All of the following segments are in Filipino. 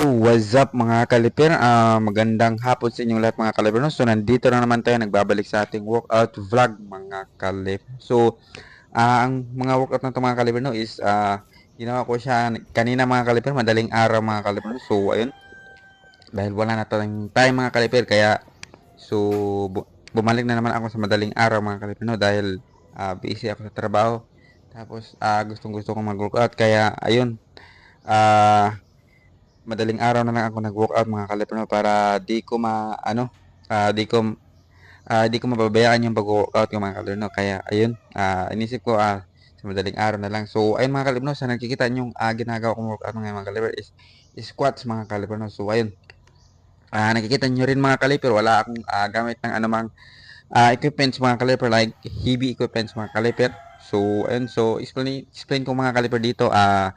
what's up mga kaliper? Ah, magandang hapon sa inyong lahat mga kaliper. So, nandito na naman tayo nagbabalik sa ating workout vlog mga kaliper. So, ah, ang mga workout na ito mga kaliper no, is ah, ginawa ko siya kanina mga kaliper, madaling araw mga kaliper. So, ayun. Dahil wala na tayong time mga kaliper, kaya so, bu- bumalik na naman ako sa madaling araw mga kaliper. No? Dahil ah, busy ako sa trabaho. Tapos, ah, gustong gusto kong mag-workout. Kaya, ayun. Ah, madaling araw na lang ako nag-workout mga kaliper no, para di ko ma ano ah, di ko ah, di ko mapabayaan yung pag-workout ko mga kaliper no. Kaya ayun, ah, inisip ko ah, sa madaling araw na lang. So ayun mga kaliper no, sa nakikita niyo ah, ginagawa kong workout ngayon mga kaliper is, is squats mga kaliper no. So ayun. Ah, nakikita niyo rin mga kaliper, wala akong ah, gamit ng anumang ah, equipments mga kaliper like heavy equipments mga kaliper. So ayun, so explain explain ko mga kaliper dito ah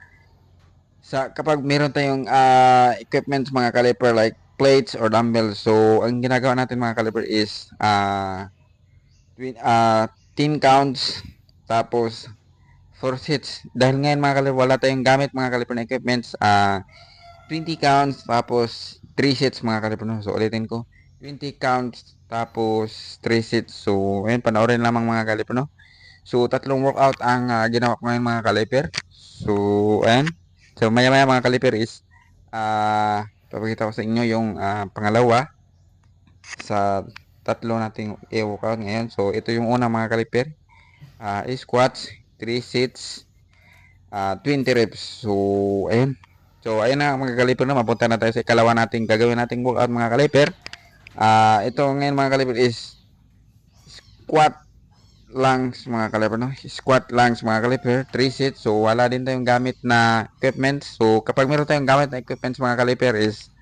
sa kapag meron tayong ah, equipments mga caliper like plates or dumbbells so ang ginagawa natin mga caliper is ah twin ah 10 counts tapos 4 sets dahil ngayon mga caliper wala tayong gamit mga caliper na equipments ah 20 counts tapos 3 sets mga caliper no so ulitin ko. 20 counts tapos 3 sets so ayun panoorin lamang mga caliper no? So tatlong workout ang ah, ginawa ko ngayon mga caliper. So ayan So maya maya mga kaliper is ah papakita ko sa inyo yung ah, pangalawa sa tatlo nating i-workout ngayon. So ito yung una mga kaliper. ah squats, 3 sets, ah 20 reps. So ayun. So ayun na mga kaliper na mapunta na tayo sa ikalawa nating gagawin nating workout mga kaliper. Ah ito ngayon mga kaliper is squat lungs mga kaliper no? Squat lungs mga kaliper 3 sets so wala din tayong gamit na equipment so kapag meron tayong gamit na equipment mga kaliper is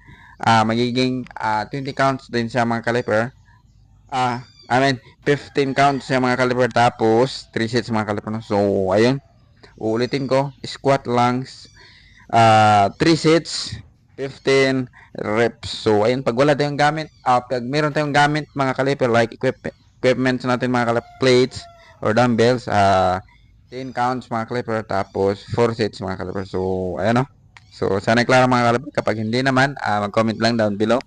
ah magiging ah 20 counts din siya mga kaliper. Ah I mean 15 counts siya mga kaliper. Tapos 3 sets mga kaliper no? So ayun. Uulitin ko squat lungs ah 3 sets 15 reps. So ayun pag wala tayong gamit ah pag meron tayong gamit mga kaliper like equipment equipments natin mga kalip plates or dumbbells ah 10 counts mga clipper tapos 4 sets mga clipper so ayan o so sana klaro mga clipper kapag hindi naman ah, mag-comment lang down below.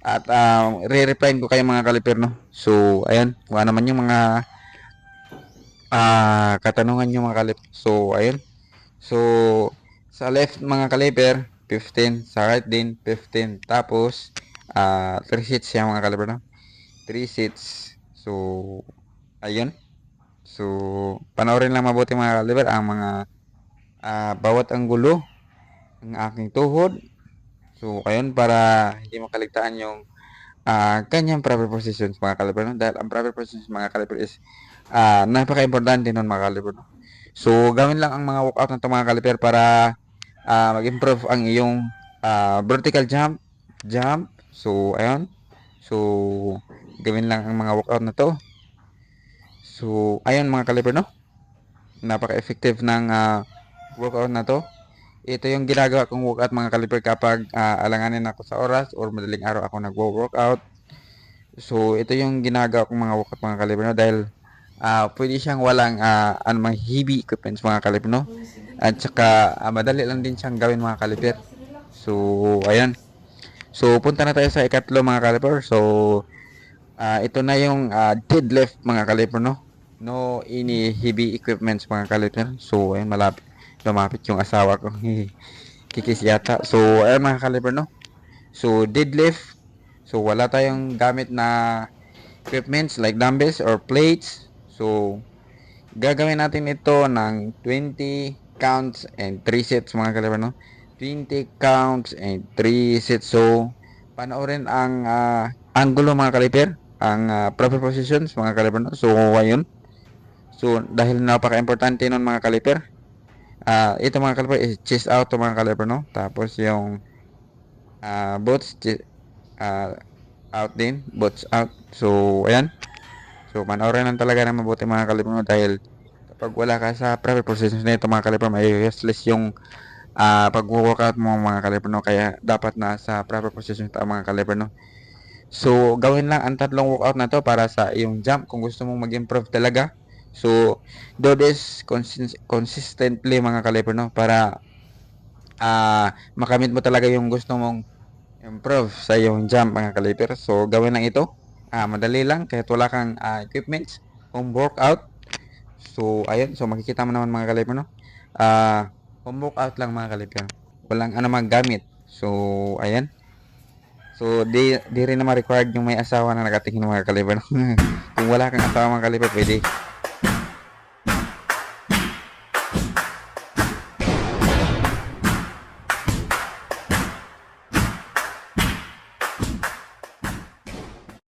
At ah, re-reply ko kayo mga clipper no? So ayan kung ano naman yung mga ah, katanungan nyo mga clipper so ayan. So sa left mga clipper 15 sa right din 15 tapos ah 3 sets siya mga clipper no? 3 sets So, ayun. So, panoorin lang mabuti mga kaliber ang mga ah, bawat anggulo ng aking tuhod. So, ayun para hindi makaligtaan yung ah, kanyang proper positions mga kaliber. No? Dahil ang proper positions mga kaliber is ah, napaka-importante nun mga kaliber. No? So, gawin lang ang mga workout na ito mga kaliber para ah, mag-improve ang iyong ah, vertical jump, jump. So, ayun. So, gawin lang ang mga workout na to. So, ayun mga kaliber, no? Napaka-effective ng ah, workout na to. Ito yung ginagawa kong workout mga kaliber kapag ah, alanganin ako sa oras or madaling araw ako nagwo-workout. So, ito yung ginagawa kong mga workout mga kaliber, no? Dahil ah, pwede siyang walang uh, anumang heavy equipments mga kaliber, no? At saka ah, madali lang din siyang gawin mga kaliber. So, ayan. So, punta na tayo sa ikatlo mga kaliber. So, Ah, ito na yung ah, deadlift mga kaliper no. No any heavy equipments mga kaliper. So ayun malapit lumapit yung asawa ko. Kikis yata. So ayun mga kaliper no. So deadlift. So wala tayong gamit na equipments like dumbbells or plates. So gagawin natin ito ng 20 counts and 3 sets mga kaliper no. 20 counts and 3 sets. So panoorin ang ah, angulo mga kaliper ang ah, proper positions mga kaliper no? so ayun so dahil napaka-importante nun mga kaliper ah ito mga kaliper is chest out to mga kaliper no? Tapos yung ah boots ah, out din boots out. So ayan. So panoorin lang talaga ng mabuti mga kaliper no? Dahil kapag wala ka sa proper positions na ito mga kaliper may useless yung ah pag-workout mo mga kaliper no? Kaya dapat na sa proper positions ta mga kaliper no So, gawin lang ang tatlong workout na to para sa iyong jump kung gusto mong mag-improve talaga. So, do this consis- consistently mga kaliper no para ah makamit mo talaga yung gusto mong improve sa iyong jump mga kaliper. So gawin lang ito. Ah, madali lang kahit wala kang ah, equipments, home workout. So ayun, so makikita mo naman mga kaliper no. Ah, home workout lang mga kaliper. Walang ano gamit. So ayan. So di di rin naman required yung may asawa na nakatingin mga kaliper. no? Kung wala kang asawa mga kaliper, pwede